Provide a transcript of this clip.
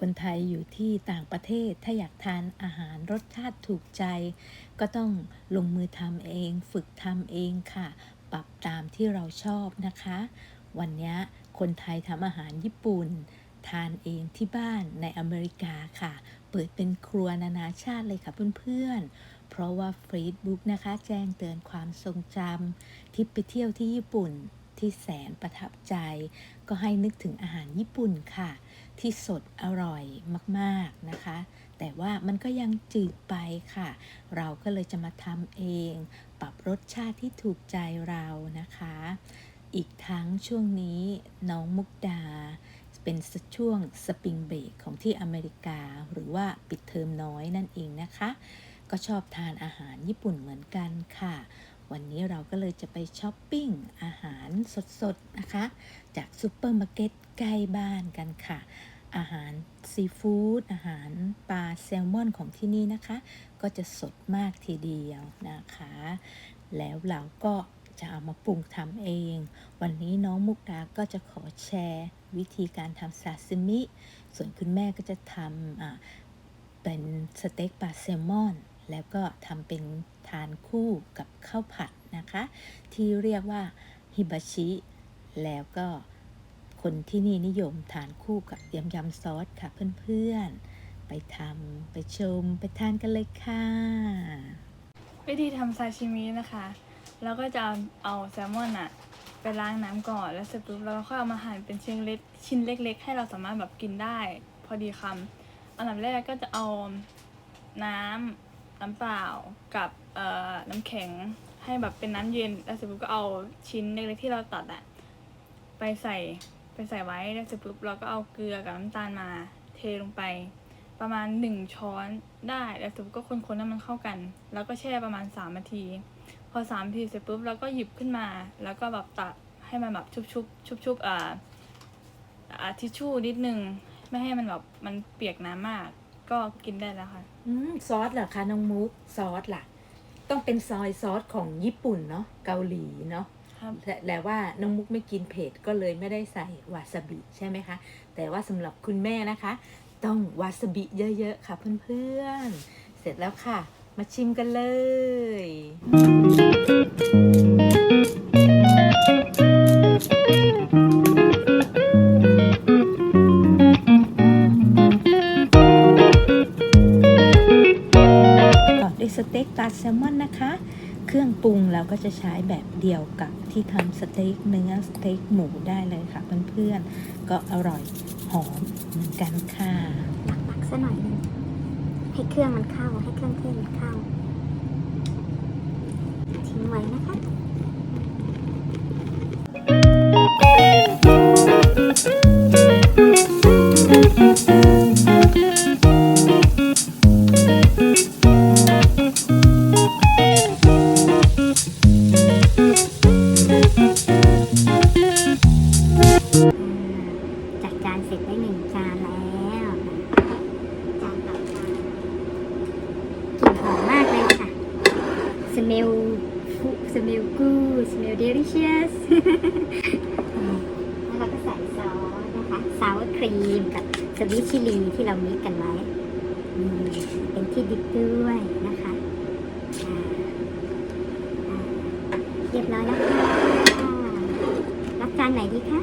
คนไทยอยู่ที่ต่างประเทศ ถ้าอยากทานอาหารรสชาติถูกใจ ก็ต้องลงมือทำเอง ฝึกทำเองค่ะ ปรับตามที่เราชอบนะคะ วันนี้คนไทยทำอาหารญี่ปุ่น ทานเองที่บ้านในอเมริกาค่ะ เปิดเป็นครัวนานาชาติเลยค่ะเพื่อนๆ เพราะว่า Facebook นะคะ แจ้งเตือนความทรงจำที่ไปเที่ยวที่ญี่ปุ่น ที่แสนประทับใจ ก็ให้นึกถึงอาหารญี่ปุ่นค่ะ ที่สดอร่อยมากๆนะคะ แต่ว่ามันก็ยังจืดไปค่ะ เราก็เลยจะมาทำเอง ปรับรสชาติที่ถูกใจเรานะคะ อีกทั้งช่วงนี้น้องมุกดาเป็นช่วงสปริงเบรกของที่อเมริกาหรือว่าปิดเทอมน้อยนั่นเองนะคะ ก็ชอบทานอาหารญี่ปุ่นเหมือนกันค่ะ วันนี้เราก็เลยจะไปช้อปปิ้งอาหารสดๆนะคะ จากซูเปอร์มาร์เก็ตใกล้บ้านกันค่ะ อาหารซีฟู้ดอาหารปลาแซลมอนของที่นี่นะคะ ก็จะสดมากทีเดียวนะคะ แล้วเราก็จะเอามาปรุงทำเอง วันนี้น้องมุกดาก็จะขอแชร์วิธีการทำซาซิมิ ส่วนคุณแม่ก็จะทำเป็นสเต็กปลาแซลมอน แล้วก็ทำเป็นทานคู่กับข้าวผัดนะคะ ที่เรียกว่าฮิบาชิ แล้วก็คนที่นี่นิยมทานคู่กับยำยำซอสค่ะเพื่อนๆ ไปทำไปชมไปทานกันเลยค่ะ วิธีทำซาชิมินะคะเราก็จะเอาเอาแซลมอนอะไปล้างน้ำก่อนแล้วเสร็จปุ๊บเราก็ค่อยเอามาหั่นเป็นชิ้นเล็กชิ้นเล็ก ๆ ให้เราสามารถแบบกินได้ พอดีคำอันดับแรกก็จะเอาน้ำ น้ำเปล่ากับเอ่อน้ำแข็งให้แบบเป็นน้ำเย็น แล้วเสร็จปุ๊บก็เอาชิ้นเล็กๆที่เราตัดอะไปใส่ไปใส่ไว้ แล้วเสร็จปุ๊บเราก็เอาเกลือกับน้ำตาลมาเทลงไป ประมาณหนึ่งช้อนได้ แล้วเสร็จปุ๊บก็คนๆให้มันเข้ากัน แล้วก็แช่ประมาณสามนาที พอสามนาทีเสร็จปุ๊บเราก็หยิบขึ้นมา แล้วก็แบบตัดให้มันแบบชุบชุบชุบชุบๆอ่อ่าทิชชู่นิดนึง ไม่ให้มันแบบมันเปียกน้ำมาก ก็กินได้แล้วค่ะ อืมซอสเหรอคะน้องมุกซอสล่ะ ต้องเป็นซอยซอสของญี่ปุ่นเนาะเกาหลีเนาะครับแต่แต่ว่าน้องมุกไม่กินเผ็ดก็เลยไม่ได้ใส่วาซาบิใช่ไหมคะ แต่ว่าสำหรับคุณแม่นะคะ ต้องวาซาบิเยอะๆค่ะเพื่อนๆ เสร็จแล้วค่ะ มาชิมกันเลย สเต็กปลาแซลมอนนะคะ เครื่องปรุงเราก็จะใช้แบบเดียวกับที่ทำสเต็กเนื้อสเต็กหมูได้เลยค่ะเพื่อนๆ ก็อร่อยหอมเหมือนกันค่ะตักๆซะหน่อยนึงให้เครื่องมันเข้าให้เครื่องเทศมันเข้าทิ้งไว้นะคะ smell smell good smell delicious แล้วเราก็ใส่ซอสนะคะซาวครีมกับสวิตชิลีที่เรามิกกันไว้เป็นที่ดิบด้วยนะคะเรียบร้อยแล้วค่ะรับจานไหนดีคะ